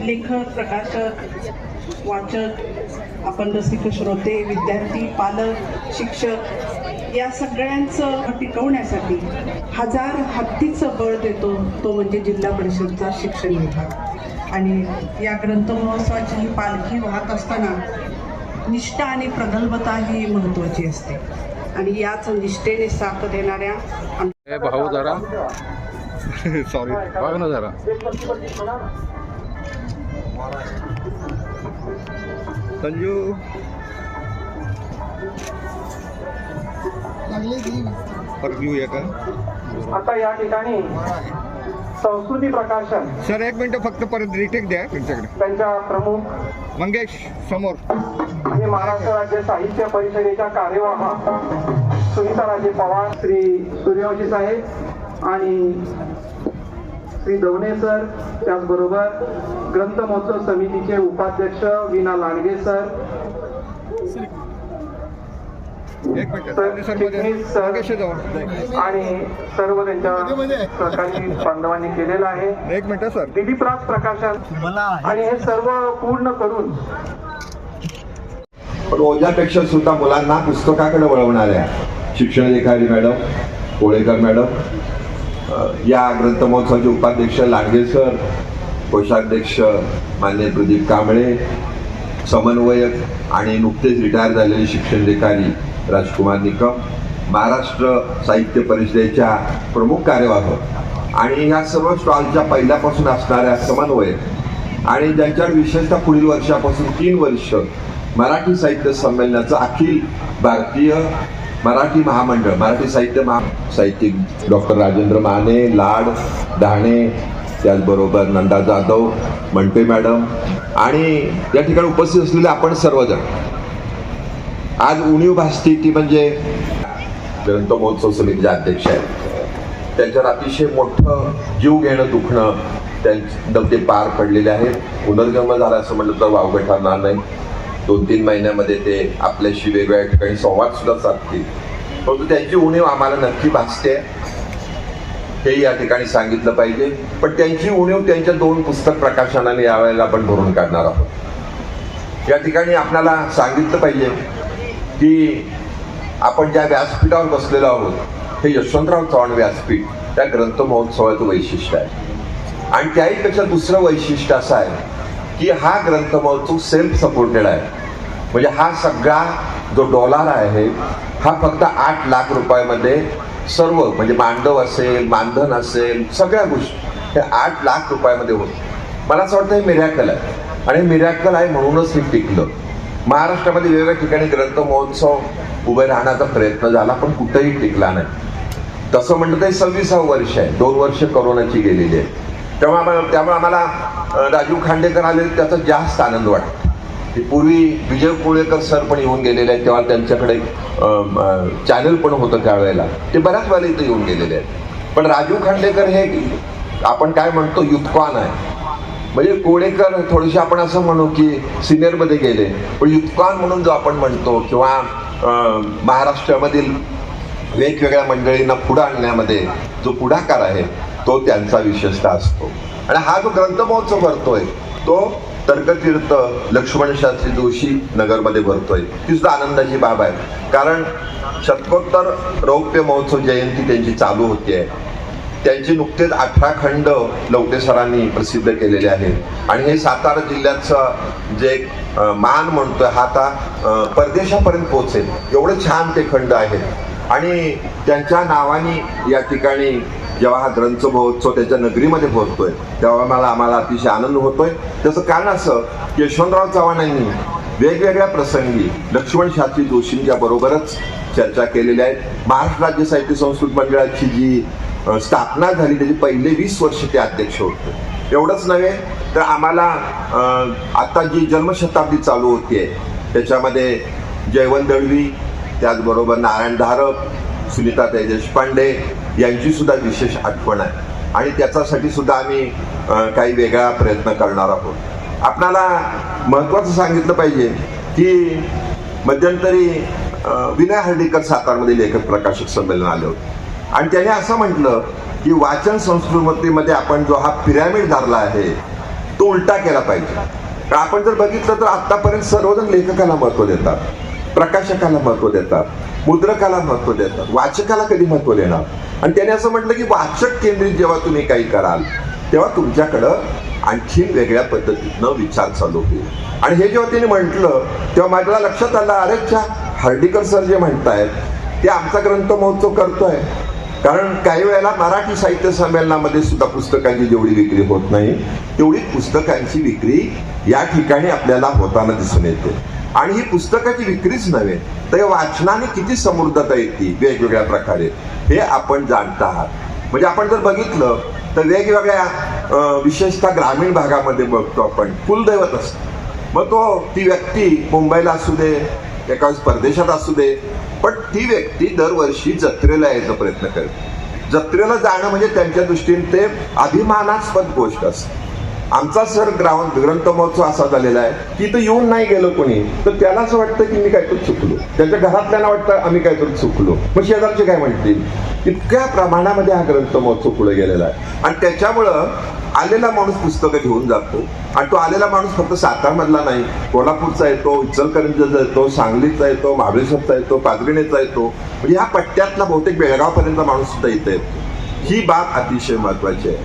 लेखक प्रकाशक वाचक आपण रसिक श्रोते विद्यार्थी पालक शिक्षक या सगळ्यांचं टिकवण्यासाठी हजार हत्तीचं बळ देतो तो म्हणजे जिल्हा परिषदचा शिक्षण विभाग. आणि या ग्रंथमहोत्सवाची ही पालखी वाहत असताना निष्ठा आणि प्रगल्भता ही महत्त्वाची असते. आणि याच निष्ठेने साथ देणाऱ्या भाऊ जरा. सॉरी बघ ना जरा. संजू. घेऊया का? आता या ठिकाणी संस्कृती प्रकाशन. सर एक मिनिट फक्त परत रिटेक द्या तुमच्याकडे. त्यांच्या प्रमुख मंगेश समोर. आणि महाराष्ट्र राज्य साहित्य परिषदेच्या कार्यवाह सुनीताराजे पवार श्री सूर्यवंशी साहेब आणि श्री दवणे सर त्याचबरोबर ग्रंथ महोत्सव समितीचे उपाध्यक्ष विना लांडगे सर. आणि सर्व त्यांच्या सहकारी बांधवांनी केलेलं आहे. एक मिनिट सर. दिलीप राज प्रकाशन. आणि हे सर्व पूर्ण करून ओझ्यापेक्षा सुद्धा मुलांना पुस्तकाकडे वळवणाऱ्या शिक्षणाधिकारी मॅडम कोळेकर मॅडम या ग्रंथ महोत्सवाचे उपाध्यक्ष लांडगे सर कोषाध्यक्ष मान्य प्रदीप कांबळे समन्वयक आणि नुकतेच रिटायर झालेले शिक्षणाधिकारी राजकुमार निकम महाराष्ट्र साहित्य परिषदेच्या प्रमुख कार्यवाह आणि ह्या सर्व स्टॉलच्या पहिल्यापासून असणाऱ्या समन्वयक आणि ज्यांच्यावर विशेषतः पुढील वर्षापासून तीन वर्ष मराठी साहित्य संमेलनाचं अखिल भारतीय मराठी महामंडळ मराठी साहित्य महा साहित्यिक डॉक्टर राजेंद्र माने लाड डहाणे त्याचबरोबर नंदा जाधव मंटे मॅडम आणि या ठिकाणी उपस्थित असलेले आपण सर्वजण. आज उणीव भासती ती म्हणजे ग्रंथ महोत्सव समितीचे अध्यक्ष आहेत. त्यांच्यावर अतिशय मोठं जीव घेणं दुखणं त्यांचं ते पार पडलेले आहेत. पुनर्जन्म झाला असं म्हटलं तर वावगं ठरणार नाही. दोन तीन महिन्यामध्ये ते आपल्याशी वेगवेगळ्या ठिकाणी संवाद सुद्धा साधतील. परंतु त्यांची उणीव आम्हाला नक्की भासते. हे या ठिकाणी सांगितलं पाहिजे. पण त्यांची उणीव त्यांच्या दोन पुस्तक प्रकाशनाने यावेळेला आपण भरून काढणार आहोत. या ठिकाणी आपल्याला सांगितलं पाहिजे की आपण ज्या व्यासपीठावर बसलेलो आहोत हे यशवंतराव चव्हाण व्यासपीठ त्या ग्रंथ महोत्सवाचं वैशिष्ट्य आहे. आणि त्याहीपेक्षा दुसरं वैशिष्ट्य असं आहे की हा ग्रंथ महोत्सव सेल्फ सपोर्टेड आहे. म्हणजे हा सगळा जो डॉलर आहे हा फक्त आठ लाख रुपयामध्ये सर्व म्हणजे मांडव असेल मानधन असेल सगळ्या गोष्टी. हे आठ लाख रुपयामध्ये होत. मला असं वाटतं हे मिरॅकल आहे. आणि मिरॅकल आहे म्हणूनच हे टिकलं. महाराष्ट्रामध्ये वेगवेगळ्या ठिकाणी ग्रंथ महोत्सव उभे राहण्याचा प्रयत्न झाला पण कुठंही टिकला नाही. तसं म्हटलं तर सव्वीसावं वर्ष आहे. दोन वर्ष करोनाची गेलेली आहे. तेव्हा आम्हाला त्यामुळे आम्हाला राजू राजीव खांडेकर आले त्याचा जास्त आनंद वाटतो. पूर्वी विजय कोळेकर सर पण येऊन गेलेले आहेत तेव्हा त्यांच्याकडे चॅनल पण होतं त्यावेळेला. ते बऱ्याच वेळेला इथं येऊन गेलेले आहेत. पण राजीव खांडेकर हे आपण काय म्हणतो युथकॉन आहे. म्हणजे कोळेकर थोडेसे आपण असं म्हणू की सिनियरमध्ये गेले. पण युथकॉन म्हणून जो आपण म्हणतो किंवा महाराष्ट्रामधील वेगवेगळ्या मंडळींना पुढं आणण्यामध्ये जो पुढाकार आहे तो त्यांचा विशेषता असतो. आणि हा जो ग्रंथ महोत्सव भरतोय तो तर्कतीर्थ लक्ष्मण शास्त्री जोशी नगरमध्ये भरतोय. ती सुद्धा आनंदाची बाब आहे. कारण शतकोत्तर रौप्य महोत्सव जयंती त्यांची चालू होती त्यांचे नुकतेच अठरा खंड लवटे सरांनी प्रसिद्ध केलेले आहेत. आणि हे सातारा जिल्ह्याचं जे मान म्हणतोय हा आता परदेशापर्यंत पोहोचेल. एवढे छान ते खंड आहेत. आणि त्यांच्या नावाने या ठिकाणी जेव्हा हा ग्रंथ महोत्सव त्याच्या नगरीमध्ये पोहोचतोय तेव्हा मला आम्हाला अतिशय आनंद होतोय. त्याचं कारण असं की यशवंतराव चव्हाणांनी वेगवेगळ्या प्रसंगी लक्ष्मण शास्त्री जोशींच्या बरोबरच चर्चा केलेल्या आहेत महाराष्ट्र राज्य साहित्य संस्कृत मंडळाची जी स्थापना झाली त्याची पहिले वीस वर्ष ते अध्यक्ष होते. एवढंच नव्हे तर आम्हाला आता जी जन्मशताब्दी चालू होती आहे त्याच्यामध्ये जयवंत दळवी त्याचबरोबर नारायण धारप सुनीता देशपांडे यांची सुद्धा विशेष आठवण आहे. आणि त्याच्यासाठी सुद्धा आम्ही काही वेगळा प्रयत्न करणार आहोत. आपणाला महत्त्वाचं सांगितलं पाहिजे की मध्यंतरी विनय हर्डीकर सातारमध्ये लेखक प्रकाशक संमेलन आले होते. आणि त्याने असं म्हटलं की वाचन संस्कृतीमध्ये आपण जो हा पिरॅमिड धरला आहे तो उलटा केला पाहिजे. आपण जर बघितलं तर आत्तापर्यंत सर्वजण लेखकाला महत्त्व देतात प्रकाशकाला महत्त्व देतात. मुद्रकाला महत्त्व देतात. वाचकाला कधी महत्त्व देणार? आणि त्याने असं म्हटलं की वाचक केंद्रित जेव्हा तुम्ही काही कराल तेव्हा तुमच्याकडं आणखीन वेगळ्या पद्धतीनं विचार चालू होईल. आणि हे जेव्हा तिने म्हटलं तेव्हा माझ्या लक्षात आलं अरे च्या हर्डीकर सर जे म्हणतायत ते आमचा ग्रंथ महोत्सव करतोय. कारण काही वेळेला मराठी साहित्य संमेलनामध्ये सुद्धा पुस्तकांची जेवढी विक्री होत नाही तेवढी पुस्तकांची विक्री या ठिकाणी आपल्याला होताना दिसून येते. आणि ही पुस्तकाची विक्रीच नव्हे तर या वाचनाने किती समृद्धता येते वेगवेगळ्या प्रकारे हे आपण जाणत आहात. म्हणजे आपण जर बघितलं तर वेगवेगळ्या विशेषतः ग्रामीण भागामध्ये बघतो आपण कुलदैवत असतं. मग तो ती व्यक्ती मुंबईला असू दे एका परदेशात असू दे पण ती व्यक्ती दरवर्षी जत्रेला यायचा प्रयत्न करते. जत्रेला जाणं म्हणजे त्यांच्या दृष्टीने ते अभिमानास्पद गोष्ट असते. आमचा सर ग्राउंड ग्रंथ महोत्सव असा झालेला आहे. की इथं येऊन नाही गेलो कोणी तर त्याला असं वाटतं की मी काहीतरी चुकलो. त्याच्या घरातल्यांना वाटतं आम्ही काहीतरी चुकलो. मग शेजारचे काय म्हणतील? इतक्या प्रमाणामध्ये हा ग्रंथ महोत्सव पुढे गेलेला आहे. आणि त्याच्यामुळं आलेला माणूस पुस्तकं घेऊन जातो. आणि तो आलेला माणूस फक्त सातारमधला नाही कोल्हापूरचा येतो इचलकरंजीचा येतो सांगलीचा येतो महाबळेश्वरचा येतो पाचगणीचा येतो. म्हणजे ह्या पट्ट्यातला बहुतेक बेळगावपर्यंत माणूस सुद्धा इथं येतो. ही बाब अतिशय महत्वाची आहे.